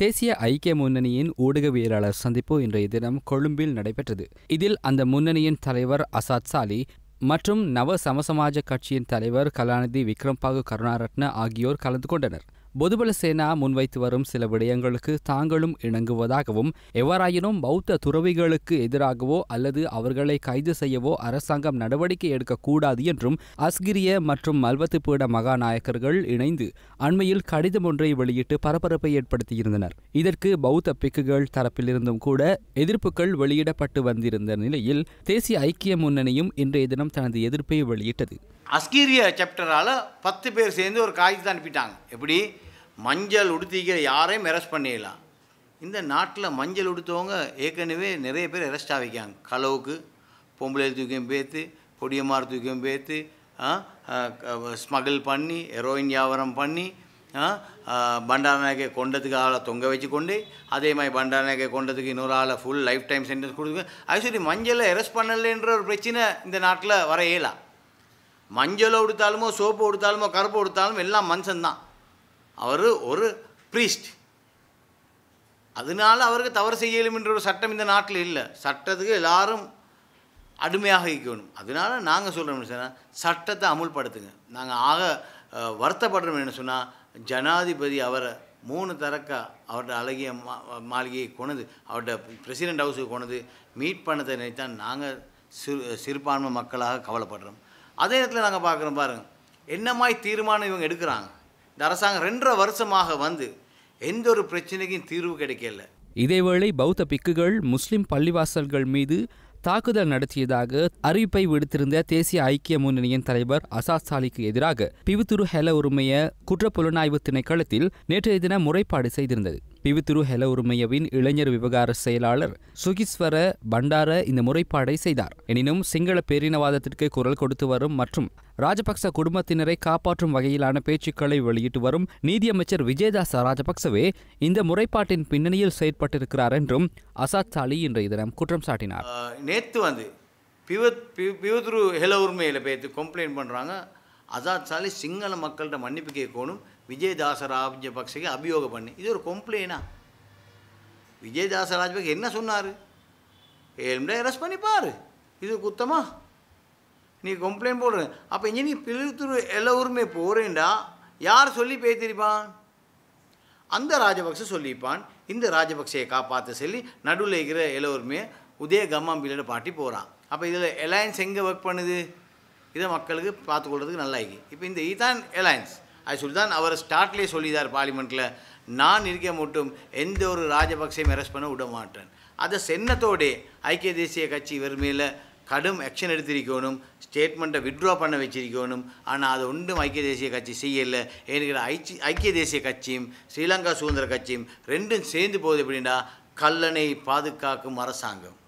தேசிய ஐக்கிய முன்னணியின் ஊடகவியலாளர் சந்திப்பு இன்றைய தினம் கொழும்பில் நடைபெற்றது. இதில் அந்த முன்னணியின் தலைவர் அசாத் சாலி மற்றும் நவ சமசமாஜ கட்சியின் தலைவர் கலாநிதி விக்ரம்பாகு கருணாரட்ன ஆகியோர் கலந்து கொண்டனர். பொதுபல சேனா முன்வைத்து வரும் சில விடயங்களுக்கு தாங்களும் இணங்குவதாகவும் எவ்வாறாயினும் பௌத்த துறவிகளுக்கு எதிராகவோ அல்லது அவர்களை கைது செய்யவோ அரசாங்கம் நடவடிக்கை எடுக்கக்கூடாது என்றும் அஸ்கிரிய மற்றும் மல்வத்து பீட மகாநாயக்கர்கள் இணைந்து அண்மையில் கடிதம் ஒன்றை வெளியிட்டு பரபரப்பை ஏற்படுத்தியிருந்தனர். இதற்கு பௌத்த பிக்குகள் தரப்பிலிருந்தும் கூட எதிர்ப்புகள் வெளியிடப்பட்டு வந்திருந்த நிலையில் தேசிய ஐக்கிய முன்னணியும் இன்றைய தினம் தனது எதிர்ப்பை வெளியிட்டது. அஸ்கீரிய சாப்டரால் பத்து பேர் சேர்ந்து ஒரு காகிதத்தை அனுப்பிட்டாங்க. எப்படி? மஞ்சள் உடுத்திக்கிற யாரையும் அரெஸ்ட் பண்ணிடலாம் இந்த நாட்டில் மஞ்சள் உடுத்தவங்க ஏற்கனவே நிறைய பேர் அரெஸ்ட் ஆகிக்காங்க களவுக்கு பொம்பளை தூக்கியும் பேத்து பொடியமார் தூக்கியும் பேத்து ஸ்மகிள் பண்ணி ஹெரோயின் வியாபாரம் பண்ணி பண்டாரநாயகை கொண்டதுக்கு ஆளை தொங்க வச்சு கொண்டு அதே மாதிரி பண்டாரநாயகை கொண்டதுக்கு இன்னொரு ஆளை ஃபுல் லைஃப் டைம் சென்டென்ஸ் கொடுத்து அது சரி மஞ்சளை அரெஸ்ட் பண்ணலைன்ற ஒரு பிரச்சனை இந்த நாட்டில் வர இயலாம் மஞ்சளை உடுத்தாலுமோ சோப்பு உடுத்தாலுமோ கருப்பு உடுத்தாலும் எல்லாம் மனுஷன்தான். அவர் ஒரு ப்ரீஸ்ட் அதனால அவருக்கு தவறு செய்யலும் என்ற ஒரு சட்டம் இந்த நாட்டில் இல்லை. சட்டத்துக்கு எல்லாரும் அடிமையாக இருக்கணும். அதனால நாங்கள் சொல்கிறோம்னு சொன்னால் சட்டத்தை அமுல்படுத்துங்க. நாங்கள் ஆக வருத்தப்படுறோம் என்ன சொன்னால் ஜனாதிபதி அவரை மூணு தரக்க அவரோட அழகிய மா மாளிகையை கொண்டது அவரோட பிரசிடெண்ட் ஹவுஸுக்கு கொண்டது மீட் பண்ணதை நினைத்தான் நாங்கள் சிறு சிறுபான்மை மக்களாக கவலைப்படுறோம். அதே நேரத்தில் நாங்கள் பார்க்குறோம் பாருங்கள் என்னமாய் தீர்மானம் இவங்க எடுக்கிறாங்க? இந்த அரசாங்கம் ரெண்டரை வருஷமாக வந்து எந்த ஒரு பிரச்சனைக்கும் தீர்வு கிடைக்கல. இதேவேளை பௌத்த பிக்குகள் முஸ்லிம் பள்ளிவாசல்கள் மீது தாக்குதல் நடத்தியதாக அறிவிப்பை விடுத்திருந்த தேசிய ஐக்கிய முன்னணியின் தலைவர் அசாத் சாலிக்கு எதிராக பிவித்துரு ஹெல உரிமைய குற்றப்புலனாய்வு திணைக்களத்தில் நேற்றைய தினம் முறைப்பாடு செய்திருந்தது. பிவித்துரு ஹெல இளைஞர் விவகார செயலாளர் சுகிஸ்வர பண்டார இந்த முறைப்பாடை செய்தார். எனினும் சிங்கள பேரினவாதத்திற்கு குரல் கொடுத்து வரும் மற்றும் ராஜபக்ச குடும்பத்தினரை காப்பாற்றும் வகையிலான பேச்சுக்களை வெளியிட்டு வரும் நீதியமைச்சர் விஜயதாச ராஜபக்சவே இந்த முறைப்பாட்டின் பின்னணியில் செயற்பட்டிருக்கிறார் என்றும் அசாத் சாலி இன்றைய தினம் குற்றம் சாட்டினார். நேற்று வந்து பிவத் பி பிவத்ரு ஹெல உரிமையில் பேத்து கம்ப்ளைண்ட் பண்ணுறாங்க அசாத் சாலி சிங்கள மக்கள்கிட்ட மன்னிப்பு கேட்கணும். விஜயதாச ராஜபக்சேக்கு அபியோகம் பண்ணி. இது ஒரு கம்ப்ளைனா விஜயதாச ராஜபக்சே என்ன சொன்னார்? ஏழும்டா அரெஸ்ட் பண்ணி பாரு. இது குத்தமா? நீ கம்ப்ளைண்ட் போடுற. அப்போ இங்கே நீ பிழுத்துரு எல்லோருமே போகிறேன்டா யார் சொல்லி பேத்திருப்பான் அந்த ராஜபக்ச சொல்லிப்பான் இந்த ராஜபக்சையை காப்பாற்ற சொல்லி நடுவில் இருக்கிற எல்லோருமே உதய கம்மாம்பிலோட பாட்டி போகிறான் அப்போ இதில் எலையன்ஸ் எங்கே ஒர்க் பண்ணுது? இதை மக்களுக்கு பார்த்துக்கொள்றதுக்கு நல்லா இருக்கு இப்போ இந்த இதான் எலையன்ஸ் அது சொல்லி தான் அவர் ஸ்டார்ட்லேயே சொல்லிதார் பார்லிமெண்ட்டில் நான் இருக்க மட்டும் எந்த ஒரு ராஜபக்சையும் அரெஸ்ட் பண்ண விட மாட்டேன். அதை சென்னத்தோடே ஐக்கிய தேசிய கட்சி இவர் மேலே கடும் ஆக்ஷன் எடுத்திருக்கணும் ஸ்டேட்மெண்ட்டை விட்ரா பண்ண வச்சிருக்கணும். ஆனால் அது ஒன்றும் ஐக்கிய தேசிய கட்சி செய்யலை. ஏன்னு ஐச்சி ஐக்கிய தேசிய கட்சியும் ஸ்ரீலங்கா சுதந்திர கட்சியும் ரெண்டும் சேர்ந்து போகுது எப்படின்னா கல்லணை பாதுகாக்கும் அரசாங்கம்.